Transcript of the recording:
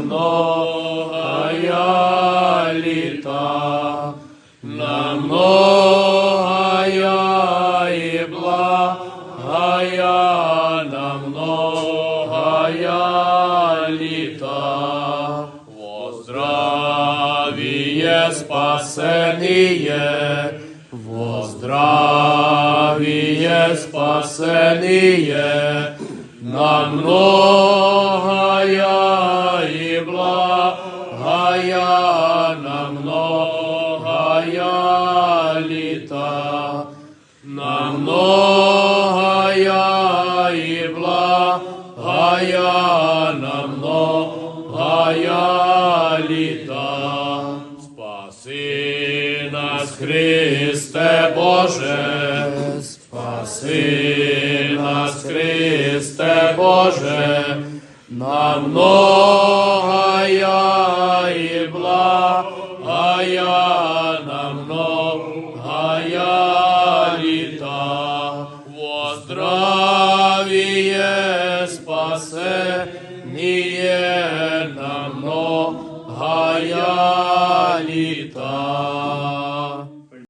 многая на многая и благая, на многая літа. Во здравие спасение, во здравие спасение, на многая на многая літа, на многая на многая. Спаси нас, Христе Боже, спаси нас, Христе Боже, на многая спасение на многая літа.